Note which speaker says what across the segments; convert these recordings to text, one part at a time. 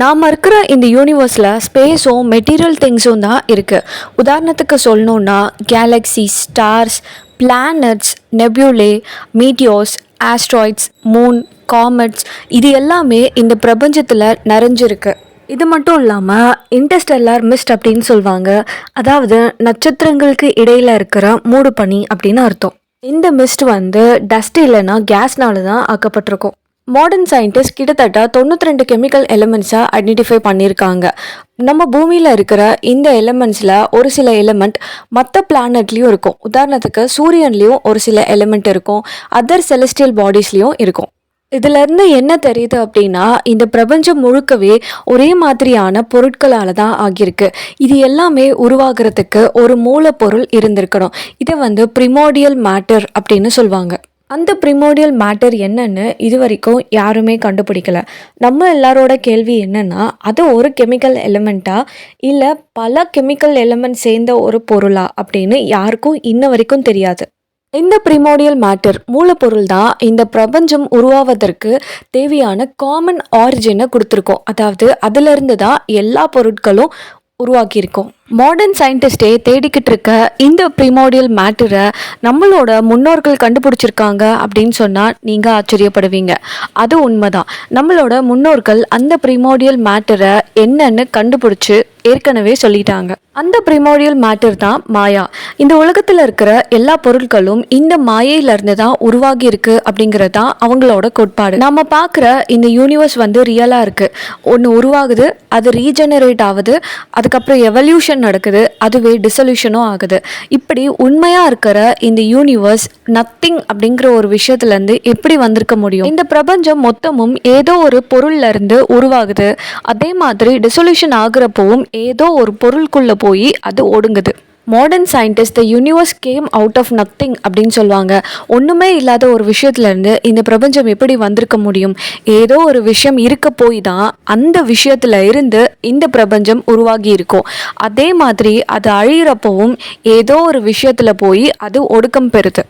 Speaker 1: நாம் இருக்கிற இந்த யூனிவர்ஸில் ஸ்பேஸும் மெட்டீரியல் திங்ஸும் தான் இருக்குது உதாரணத்துக்கு சொல்லணுன்னா galaxy stars planets nebulae meteors asteroids moon comets இது எல்லாமே இந்த பிரபஞ்சத்தில் நிறைஞ்சிருக்கு. இது மட்டும் இல்லாமல் இன்டர்ஸ்டெல்லார் மிஸ்ட் அப்படின்னு சொல்லுவாங்க. அதாவது நட்சத்திரங்களுக்கு இடையில இருக்கிற மூடு பனி அப்படின்னு அர்த்தம். இந்த மிஸ்ட் வந்து டஸ்ட் இல்லைன்னா கேஸ்னால தான் ஆக்கப்பட்டிருக்கும். மாடர்ன் சயின்டிஸ்ட் கிட்டத்தட்ட தொண்ணூற்றி ரெண்டு கெமிக்கல் எலிமெண்ட்ஸை ஐடென்டிஃபை பண்ணியிருக்காங்க. நம்ம பூமியில் இருக்கிற இந்த எலிமெண்ட்ஸில் ஒரு சில எலிமெண்ட் மற்ற பிளானட்லேயும் இருக்கும். உதாரணத்துக்கு சூரியன்லேயும் ஒரு சில எலிமெண்ட் இருக்கும். அதர் செலஸ்டியல் பாடிஸ்லேயும் இருக்கும். இதிலிருந்து என்ன தெரியுது அப்படின்னா இந்த பிரபஞ்சம் முழுக்கவே ஒரே மாதிரியான பொருட்களால் தான் ஆகியிருக்கு. இது எல்லாமே உருவாகிறதுக்கு ஒரு மூலப்பொருள் இருந்திருக்கணும். இதை வந்து ப்ரிமோடியல் மேட்டர் அப்படின்னு சொல்லுவாங்க அந்த ப்ரிமோடியல் மேட்டர் என்னன்னு இது வரைக்கும் யாருமே கண்டுபிடிக்கல. நம்ம எல்லாரோட கேள்வி என்னன்னா அது ஒரு கெமிக்கல் எலிமெண்ட்டா இல்லை பல கெமிக்கல் எலிமெண்ட் சேர்ந்த ஒரு பொருளா அப்படின்னு யாருக்கும் இன்ன வரைக்கும் தெரியாது. இந்த ப்ரிமோடியல் மேட்டர் மூலப்பொருள் தான் இந்த பிரபஞ்சம் உருவாவதற்கு தேவையான காமன் ஆரிஜினை கொடுத்துருக்கோம். அதாவது அதிலிருந்து தான் எல்லா பொருட்களும் உருவாக்கியிருக்கோம் மாடர்ன் சயின்டிஸ்டே தேடிக்கிட்டு இருக்க இந்த ப்ரிமோடியல் மேட்டரை நம்மளோட முன்னோர்கள் கண்டுபிடிச்சிருக்காங்க அப்படின்னு சொன்னால் நீங்கள் ஆச்சரியப்படுவீங்க. அது உண்மைதான். நம்மளோட முன்னோர்கள் அந்த ப்ரிமோடியல் மேட்டரை என்னன்னு கண்டுபிடிச்சு ஏற்கனவே சொல்லிட்டாங்க. அந்த ப்ரிமோடியல் மேட்டர் தான் மாயா. இந்த உலகத்தில் இருக்கிற எல்லா பொருட்களும் இந்த மாயையிலிருந்து தான் உருவாகி இருக்கு அப்படிங்கிறது தான் அவங்களோட கோட்பாடு. நம்ம பார்க்குற இந்த யூனிவர்ஸ் வந்து ரியலாக இருக்குது ஒன்று உருவாகுது அது ரீஜெனரேட் ஆகுது அதுக்கப்புறம் எவல்யூஷன் நடக்குது அதுவே டிசல்யூஷனும் ஆகுது. இப்படி உண்மையாக இருக்கிற இந்த யூனிவர்ஸ் நத்திங் அப்படிங்கிற ஒரு விஷயத்துலேருந்து எப்படி வந்திருக்க முடியும்? இந்த பிரபஞ்சம் மொத்தமும் ஏதோ ஒரு பொருள்ல இருந்து உருவாகுது. அதே மாதிரி டிசல்யூஷன் ஆகுறப்பவும் ஏதோ ஒரு பொருளுக்குள்ளே போய் அது ஒடுங்குது. Modern scientist the universe came out of nothing அப்படின்னு சொல்லுவாங்க. ஒன்றுமே இல்லாத ஒரு விஷயத்துலேருந்து இந்த பிரபஞ்சம் எப்படி வந்திருக்க முடியும்? ஏதோ ஒரு விஷயம் இருக்க போய் தான் அந்த விஷயத்தில் இருந்து இந்த பிரபஞ்சம் உருவாகி இருக்கும். அதே மாதிரி அது அழியிறப்பவும் ஏதோ ஒரு விஷயத்தில் போய் அது ஒடுக்கம் பெறுது.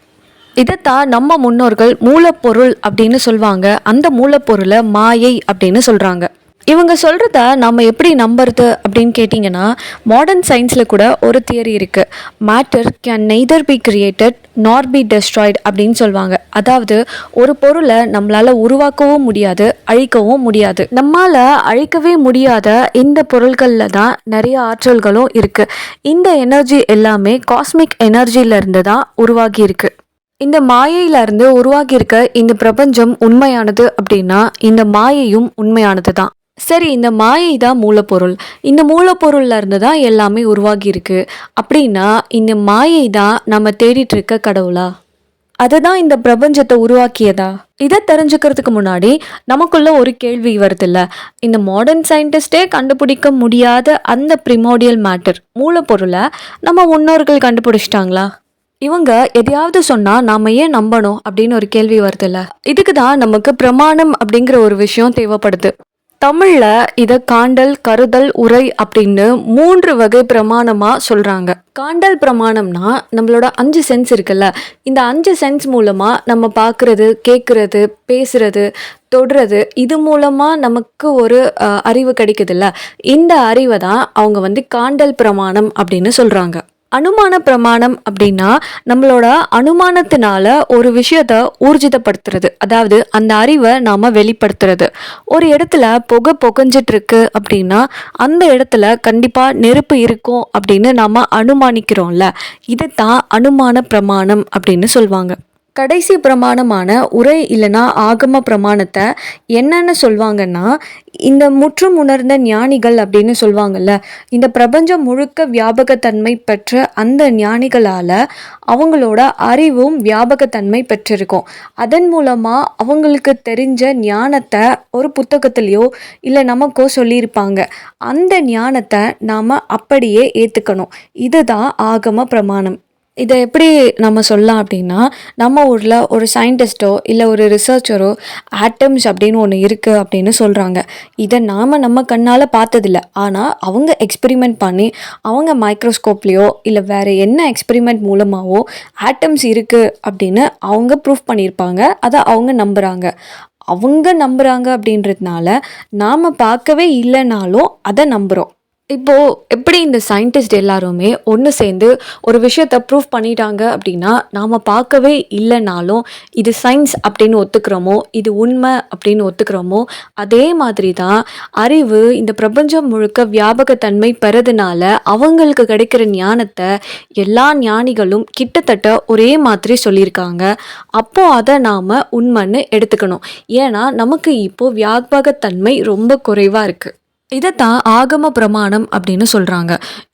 Speaker 1: இதைத்தான் நம்ம முன்னோர்கள் மூலப்பொருள் அப்படின்னு சொல்லுவாங்க. அந்த மூலப்பொருளை மாயை அப்படின்னு சொல்கிறாங்க இவங்க சொல்கிறத நம்ம எப்படி நம்புறது அப்படின்னு கேட்டிங்கன்னா மாடர்ன் சயின்ஸில் கூட ஒரு தியரி இருக்குது matter can neither be created nor be destroyed அப்படின்னு சொல்லுவாங்க. அதாவது ஒரு பொருளை நம்மளால் உருவாக்கவும் முடியாது அழிக்கவும் முடியாது. நம்மால் அழிக்கவே முடியாத இந்த பொருட்களில் தான் நிறைய ஆற்றல்களும் இருக்குது இந்த எனர்ஜி எல்லாமே காஸ்மிக் எனர்ஜியிலேருந்து தான் உருவாகி இருக்குது இந்த மாயையிலிருந்து உருவாகியிருக்க இந்த பிரபஞ்சம் உண்மையானது அப்படின்னா இந்த மாயையும் உண்மையானது தான். சரி இந்த மாயை தான் மூலப்பொருள். இந்த மூலப்பொருளில் இருந்து தான் எல்லாமே உருவாகி இருக்கு அப்படின்னா இந்த மாயை தான் நம்ம தேடிட்டு இருக்க கடவுளா? அதுதான் இந்த பிரபஞ்சத்தை உருவாக்கியதா? இதை தெரிஞ்சுக்கிறதுக்கு முன்னாடி நமக்குள்ள ஒரு கேள்வி வருதுல்ல. இந்த மாடர்ன் சயின்டிஸ்டே கண்டுபிடிக்க முடியாத அந்த ப்ரிமோடியல் மேட்டர் மூலப்பொருளை நம்ம முன்னோர்கள் கண்டுபிடிச்சிட்டாங்களா? இவங்க எதையாவது சொன்னா நாம ஏன் நம்பணும் அப்படின்னு ஒரு கேள்வி வருதுல்ல. இதுக்கு தான் நமக்கு பிரமாணம் அப்படிங்கிற ஒரு விஷயம் தேவைப்படுது. தமிழில் இதை காண்டல் கருதல் உரை அப்படின்னு மூன்று வகை பிரமாணமாக சொல்கிறாங்க காண்டல் பிரமாணம்னா நம்மளோட அஞ்சு சென்ஸ் இருக்குல்ல. இந்த அஞ்சு சென்ஸ் மூலமாக நம்ம பார்க்குறது கேட்குறது பேசுறது தொடுறது இது மூலமாக நமக்கு ஒரு அறிவு கிடைக்குதுல்ல. இந்த அறிவை தான் அவங்க வந்து காண்டல் பிரமாணம் அப்படின்னு சொல்கிறாங்க அனுமான பிரமாணம் அப்படின்னா நம்மளோட அனுமானத்தினால ஒரு விஷயத்த ஊர்ஜிதப்படுத்துறது. அதாவது அந்த அறிவை நாம் வெளிப்படுத்துறது. ஒரு இடத்துல புகை புகஞ்சிட்டு இருக்கு அப்படின்னா அந்த இடத்துல கண்டிப்பாக நெருப்பு இருக்கும் அப்படின்னு நாம் அனுமானிக்கிறோம்ல. இதுதான் அனுமான பிரமாணம் அப்படின்னு சொல்லுவாங்க கடைசி பிரமாணமான உரை இல்லைன்னா ஆகம பிரமாணத்தை என்னென்னு சொல்லுவாங்கன்னா இந்த முற்றும் உணர்ந்த ஞானிகள் அப்படின்னு சொல்லுவாங்கல்ல இந்த பிரபஞ்சம் முழுக்க வியாபகத்தன்மை பெற்ற அந்த ஞானிகளால் அவங்களோட அறிவும் வியாபகத்தன்மை பெற்றிருக்கும். அதன் மூலமாக அவங்களுக்கு தெரிஞ்ச ஞானத்தை ஒரு புத்தகத்துலேயோ இல்லை நமக்கோ சொல்லியிருப்பாங்க. அந்த ஞானத்தை நாம் அப்படியே ஏற்றுக்கணும் இதுதான் ஆகம பிரமாணம். இதை எப்படி நம்ம சொல்லலாம் அப்படின்னா நம்ம ஊரில் ஒரு சயின்டிஸ்ட்டோ இல்லை ஒரு ரிசர்ச்சரோ ஆட்டம்ஸ் அப்படின்னு ஒன்று இருக்குது அப்படின்னு சொல்கிறாங்க இதை நாம் நம்ம கண்ணால் பார்த்ததில்ல. ஆனால் அவங்க எக்ஸ்பெரிமெண்ட் பண்ணி அவங்க மைக்ரோஸ்கோப்லேயோ இல்லை வேறு என்ன எக்ஸ்பெரிமெண்ட் மூலமாகவோ ஆட்டம்ஸ் இருக்குது அப்படின்னு அவங்க ப்ரூஃப் பண்ணியிருப்பாங்க. அதை அவங்க நம்புகிறாங்க அவங்க நம்புகிறாங்க அப்படின்றதுனால நாம் பார்க்கவே இல்லைனாலும் அதை நம்புகிறோம் இப்போது எப்படி இந்த சயின்டிஸ்ட் எல்லாருமே ஒன்று சேர்ந்து ஒரு விஷயத்தை ப்ரூவ் பண்ணிட்டாங்க அப்படின்னா நாம் பார்க்கவே இல்லைனாலும் இது சயின்ஸ் அப்படின்னு ஒத்துக்கிறோமோ இது உண்மை அப்படின்னு ஒத்துக்கிறோமோ அதே மாதிரி தான் அறிவு இந்த பிரபஞ்சம் முழுக்க வியாபகத்தன்மை பெறதுனால அவங்களுக்கு கிடைக்கிற ஞானத்தை எல்லா ஞானிகளும் கிட்டத்தட்ட ஒரே மாதிரி சொல்லியிருக்காங்க. அப்போ அதை நாம் உண்மைன்னு எடுத்துக்கணும். ஏன்னா நமக்கு இப்போது வியாபகத்தன்மை ரொம்ப குறைவாக இருக்குது இதைத்தான் ஆகம பிரமாணம் அப்படின்னு சொல்கிறாங்க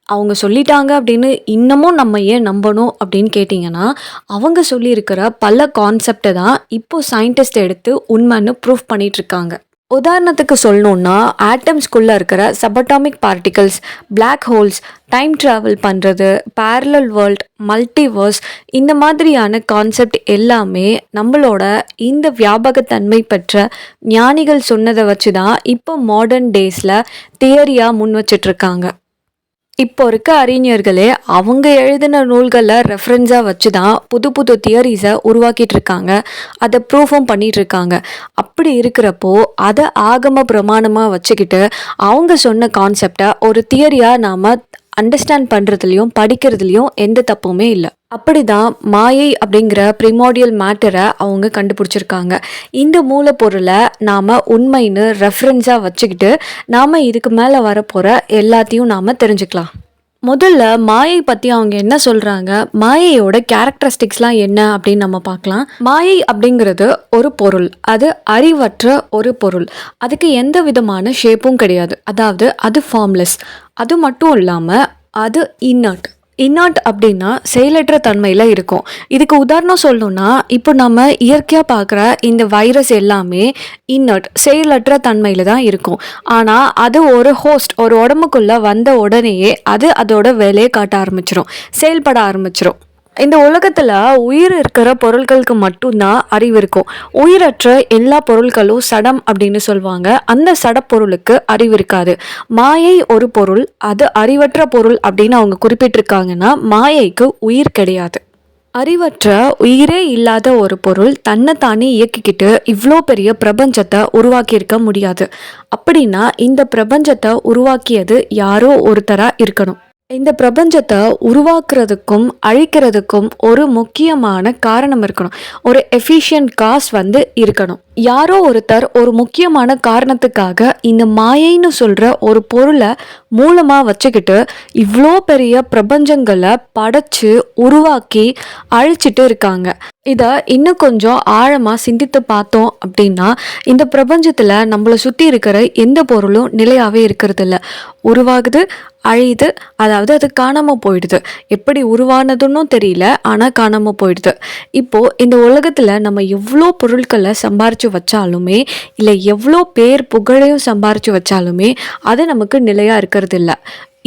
Speaker 1: அவங்க சொல்லிட்டாங்க அப்படின்னு இன்னமும் நம்ம ஏன் நம்பணும் அப்படின்னு கேட்டிங்கன்னா அவங்க சொல்லியிருக்கிற பல கான்செப்டை தான் இப்போது சயின்டிஸ்ட் எடுத்து உண்மைன்னு ப்ரூஃப் பண்ணிகிட்ருக்காங்க உதாரணத்துக்கு சொல்லணுன்னா ஆட்டம்ஸ்குள்ளே இருக்கிற subatomic particles black holes time travel பண்ணுறது பேரலல் வேர்ல்ட் மல்டிவர்ஸ் இந்த மாதிரியான கான்செப்ட் எல்லாமே நம்மளோட இந்த வியாபகத்தன்மை பெற்ற ஞானிகள் சொன்னதை வச்சு தான் இப்போ மாடர்ன் டேஸில் தியரியாக முன் வச்சிட்ருக்காங்க இப்போ இருக்க அறிஞர்களே அவங்க எழுதின நூல்களை ரெஃபரன்ஸாக வச்சு தான் புது புது தியரிஸை உருவாக்கிட்டு இருக்காங்க. அதை ப்ரூஃபும் பண்ணிட்டு இருக்காங்க. அப்படி இருக்கிறப்போ அதை ஆகம பிரமாணமாக வச்சுக்கிட்டு அவங்க சொன்ன கான்செப்டை ஒரு தியரியாக நாம் அண்டர்ஸ்டாண்ட் பண்ணுறதுலையும் படிக்கிறதுலையும் எந்த தப்புமே இல்லை. அப்படிதான் மாயை அப்படிங்கிற ப்ரிமோடியல் மேட்டரை அவங்க கண்டுபிடிச்சிருக்காங்க. இந்த மூலப்பொருளை நாம் உண்மைன்னு ரெஃபரன்ஸாக வச்சுக்கிட்டு நாம் இதுக்கு மேலே வரப்போகிற எல்லாத்தையும் நாம் தெரிஞ்சுக்கலாம். முதல்ல மாயை பற்றி அவங்க என்ன சொல்கிறாங்க மாயையோட கேரக்டரிஸ்டிக்ஸ்லாம் என்ன அப்படின்னு நம்ம பார்க்கலாம். மாயை அப்படிங்கிறது ஒரு பொருள். அது அறிவற்ற ஒரு பொருள். அதுக்கு எந்த விதமான ஷேப்பும் கிடையாது. அதாவது அது ஃபார்ம்லெஸ் அது மட்டும் இல்லாமல் அது இன்னர்ட் இன்னாட் அப்படின்னா செயலற்ற தன்மையில் இருக்கும். இதுக்கு உதாரணம் சொல்லணும்னா இப்போ நம்ம இயற்கையாக பார்க்குற இந்த வைரஸ் எல்லாமே இன்னர்ட் செயலற்ற தன்மையில் தான் இருக்கும். ஆனால் அது ஒரு ஹோஸ்ட் ஒரு உடம்புக்குள்ளே வந்த உடனேயே அது அதோட வேலையை காட்ட ஆரம்பிச்சிடும் செயல்பட ஆரம்பிச்சிடும் இந்த உலகத்தில் உயிர் இருக்கிற பொருட்களுக்கு மட்டும்தான் அறிவு இருக்கும். உயிரற்ற எல்லா பொருட்களும் சடம் அப்படின்னு சொல்லுவாங்க. அந்த சடப்பொருளுக்கு அறிவு இருக்காது. மாயை ஒரு பொருள் அது அறிவற்ற பொருள் அப்படின்னு அவங்க குறிப்பிட்டிருக்காங்கன்னா மாயைக்கு உயிர் கிடையாது. அறிவற்ற உயிரே இல்லாத ஒரு பொருள் தன்னைத்தானே இயக்கிக்கிட்டு இவ்வளோ பெரிய பிரபஞ்சத்தை உருவாக்கியிருக்க முடியாது. அப்படின்னா இந்த பிரபஞ்சத்தை உருவாக்கியது யாரோ ஒருத்தராக இருக்கணும். இந்த பிரபஞ்சத்தை உருவாக்குறதுக்கும் அழிக்கிறதுக்கும் ஒரு முக்கியமான காரணம் இருக்கணும். ஒரு எஃபிஷியன்ட் காஸ் வந்து இருக்கணும். யாரோ ஒருத்தர் ஒரு முக்கியமான காரணத்துக்காக இந்த மாயைன்னு சொல்கிற ஒரு பொருளை மூலமாக வச்சுக்கிட்டு இவ்வளோ பெரிய பிரபஞ்சங்களை படைச்சு உருவாக்கி அழிச்சிட்டு இருக்காங்க. இதை இன்னும் கொஞ்சம் ஆழமாக சிந்தித்து பார்த்தோம் அப்படின்னா இந்த பிரபஞ்சத்தில் நம்மளை சுற்றி இருக்கிற எந்த பொருளும் நிலையாகவே இருக்கிறதில்ல. உருவாகுது அழியுது அதாவது அது காணாமல் போயிடுது. எப்படி உருவானதுன்னு தெரியல ஆனால் காணாமல் போயிடுது. இப்போது இந்த உலகத்தில் நம்ம எவ்வளோ பொருட்களை சம்பாரித்து வச்சாலுமே இல்லை எவ்வளோ பேர் புகழையும் சம்பாரித்து வச்சாலுமே அது நமக்கு நிலையாக இருக்கிறது இல்லை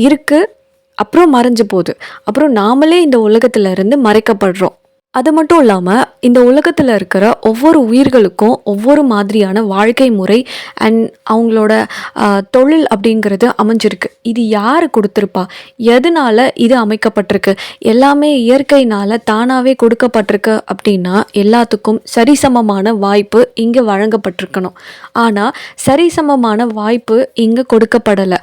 Speaker 1: இருக்குது அப்புறம் மறைஞ்சு போகுது. அப்புறம் நாமளே இந்த உலகத்துல இருந்து மறைக்கப்படுறோம். அது மட்டும் இல்லாமல் இந்த உலகத்தில் இருக்கிற ஒவ்வொரு உயிர்களுக்கும் ஒவ்வொரு மாதிரியான வாழ்க்கை முறை அண்ட் அவங்களோட தொழில் அப்படிங்கிறது அமைஞ்சிருக்கு. இது யார் கொடுத்துருப்பா? எதனால இது அமைக்கப்பட்டிருக்கு? எல்லாமே இயற்கையினால் தானாகவே கொடுக்கப்பட்டிருக்கு அப்படின்னா எல்லாத்துக்கும் சரிசமமான வாய்ப்பு இங்கே வழங்கப்பட்டிருக்கணும். ஆனால் சரிசமமான வாய்ப்பு இங்கே கொடுக்கப்படலை.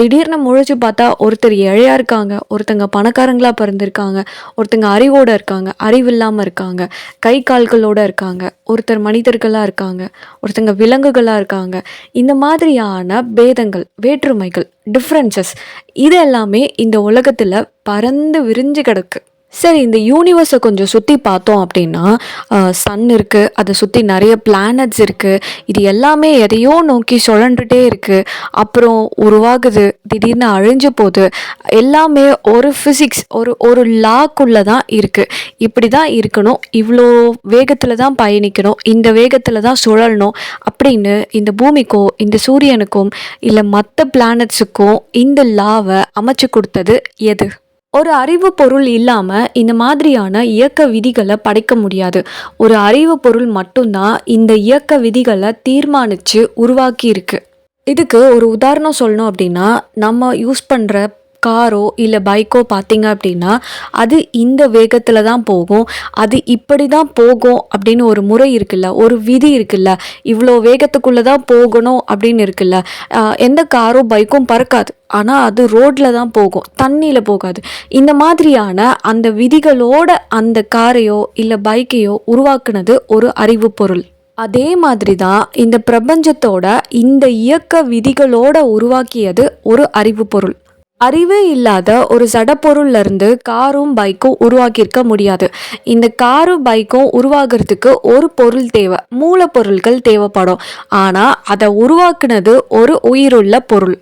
Speaker 1: திடீர்னு முழிச்சு பார்த்தா ஒருத்தர் ஏழையாக இருக்காங்க ஒருத்தங்க பணக்காரங்களாக பிறந்திருக்காங்க ஒருத்தங்க அறிவோடு இருக்காங்க. அறிவில்லாமல் இருக்காங்க. கை கால்களோடு இருக்காங்க. ஒருத்தர் மனிதர்களாக இருக்காங்க. ஒருத்தங்க விலங்குகளாக இருக்காங்க. இந்த மாதிரியான பேதங்கள் வேற்றுமைகள் டிஃப்ரென்சஸ் இது எல்லாமே இந்த உலகத்தில் பறந்து விரிஞ்சு கிடக்கு. சரி இந்த யூனிவர்ஸை கொஞ்சம் சுற்றி பார்த்தோம் அப்படின்னா சன் இருக்குது அதை சுற்றி நிறைய பிளானட்ஸ் இருக்குது இது எல்லாமே எதையோ நோக்கி சுழன்றுட்டே இருக்குது அப்புறம் உருவாகுது திடீர்னு அழிஞ்சு போகுது எல்லாமே ஒரு ஃபிசிக்ஸ் ஒரு ஒரு லாக்குள்ளே தான் இருக்குது இப்படி தான் இருக்கணும் இவ்வளோ வேகத்தில் தான் பயணிக்கணும் இந்த வேகத்தில் தான் சுழலணும் அப்படின்னு இந்த பூமிக்கோ இந்த சூரியனுக்கும் இல்லை மற்ற பிளானட்ஸுக்கும் இந்த லாவை அமைச்சு கொடுத்தது எது? ஒரு அறிவு பொருள் இல்லாமல் இந்த மாதிரியான இயக்க விதிகளை படைக்க முடியாது. ஒரு அறிவு பொருள் மட்டும்தான் இந்த இயக்க விதிகளை தீர்மானித்து உருவாக்கி இருக்கு. இதுக்கு ஒரு உதாரணம் சொல்லணும் அப்படின்னா நம்ம யூஸ் பண்ணுற காரோ இல்லை பைக்கோ பார்த்தீங்க அப்படின்னா அது இந்த வேகத்தில் தான் போகும். அது இப்படி தான் போகும் அப்படின்னு ஒரு முறை இருக்குல்ல ஒரு விதி இருக்குல்ல இவ்வளோ வேகத்துக்குள்ளே தான் போகணும் அப்படின்னு இருக்குல்ல எந்த காரோ பைக்கும் பறக்காது. ஆனால் அது ரோட்டில் தான் போகும். தண்ணியில் போகாது. இந்த மாதிரியான அந்த விதிகளோட அந்த காரையோ இல்லை பைக்கையோ உருவாக்குனது ஒரு அறிவு பொருள். அதே மாதிரி தான் இந்த பிரபஞ்சத்தோட இந்த இயக்க விதிகளோட உருவாக்கியது ஒரு அறிவு பொருள். அறிவே இல்லாத ஒரு சடப்பொருள்ல இருந்து காரும் பைக்கும் உருவாக்கியிருக்க முடியாது. இந்த காரும் பைக்கும் உருவாகிறதுக்கு ஒரு பொருள் தேவை. மூலப்பொருட்கள் தேவைப்படும். ஆனால் அதை உருவாக்குனது ஒரு உயிருள்ள பொருள்.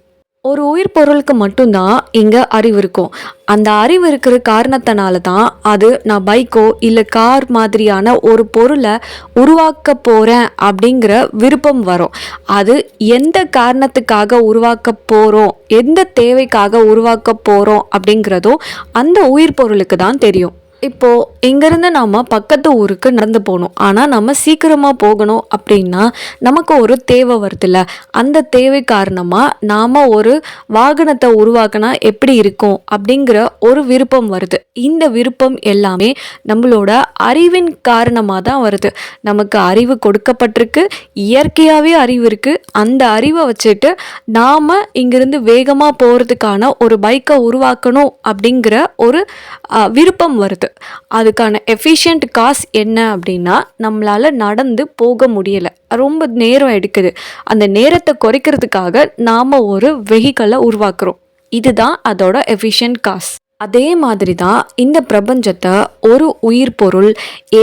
Speaker 1: ஒரு உயிர் பொருளுக்கு மட்டும்தான் இங்கே அறிவு இருக்கும். அந்த அறிவு இருக்கிற காரணத்தினால தான் அது நான் பைக்கோ இல்லை கார் மாதிரியான ஒரு பொருளை உருவாக்க போகிறேன் அப்படிங்கிற விருப்பம் வரும். அது எந்த காரணத்துக்காக உருவாக்க போகிறோம் எந்த தேவைக்காக உருவாக்க போகிறோம் அப்படிங்கிறதும் அந்த உயிர் பொருளுக்கு தான் தெரியும். இப்போ இங்கேருந்து நாம் பக்கத்து ஊருக்கு நடந்து போகணும். ஆனால் நம்ம சீக்கிரமாக போகணும் அப்படின்னா நமக்கு ஒரு தேவை வருதுல்ல. அந்த தேவை காரணமாக நாம் ஒரு வாகனத்தை உருவாக்கினா எப்படி இருக்கும் அப்படிங்கிற ஒரு விருப்பம் வருது. இந்த விருப்பம் எல்லாமே நம்மளோட அறிவின் காரணமாக தான் வருது. நமக்கு அறிவு கொடுக்கப்பட்டிருக்கு. இயற்கையாகவே அறிவு இருக்குது அந்த அறிவை வச்சுட்டு நாம் இங்கிருந்து வேகமாக போகிறதுக்கான ஒரு பைக்கை உருவாக்கணும் அப்படிங்கிற ஒரு விருப்பம் வருது. அதுக்கான எஃபிஷியன்ட் காசு என்ன அப்படின்னா நம்மளால் நடந்து போக முடியலை. ரொம்ப நேரம் எடுக்குது. அந்த நேரத்தை குறைக்கிறதுக்காக நாம் ஒரு வெஹிக்கலை உருவாக்குறோம். இதுதான் அதோட எஃபிஷியன்ட் காசு. அதே மாதிரி தான் இந்த பிரபஞ்சத்தை ஒரு உயிர் பொருள்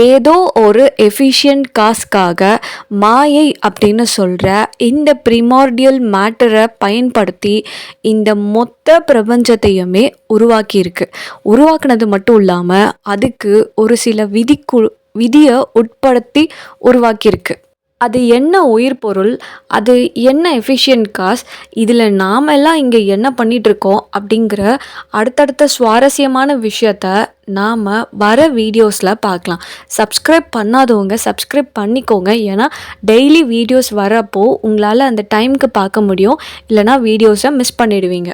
Speaker 1: ஏதோ ஒரு எஃபிஷியன்ட் காசுக்காக மாயை அப்படின்னு சொல்கிற இந்த ப்ரிமார்டியல் மேட்டரை பயன்படுத்தி இந்த மொத்த பிரபஞ்சத்தையுமே உருவாக்கியிருக்கு. உருவாக்குனது மட்டும் இல்லாமல் அதுக்கு ஒரு சில விதிக்கு விதியை உட்படுத்தி உருவாக்கியிருக்கு. அது என்ன உயிர் பொருள் அது என்ன எஃபிஷியன்ட் காஸ் இதில் நாம் எல்லாம் இங்கே என்ன பண்ணிகிட்ருக்கோம் அப்படிங்கிற அடுத்தடுத்த சுவாரஸ்யமான விஷயத்த நாம் வர வீடியோஸில் பார்க்கலாம். சப்ஸ்கிரைப் பண்ணாதவங்க சப்ஸ்கிரைப் பண்ணிக்கோங்க. ஏன்னா டெய்லி வீடியோஸ் வரப்போ உங்களால் அந்த டைம்க்கு பார்க்க முடியும். இல்லைனா வீடியோஸை மிஸ் பண்ணிடுவீங்க.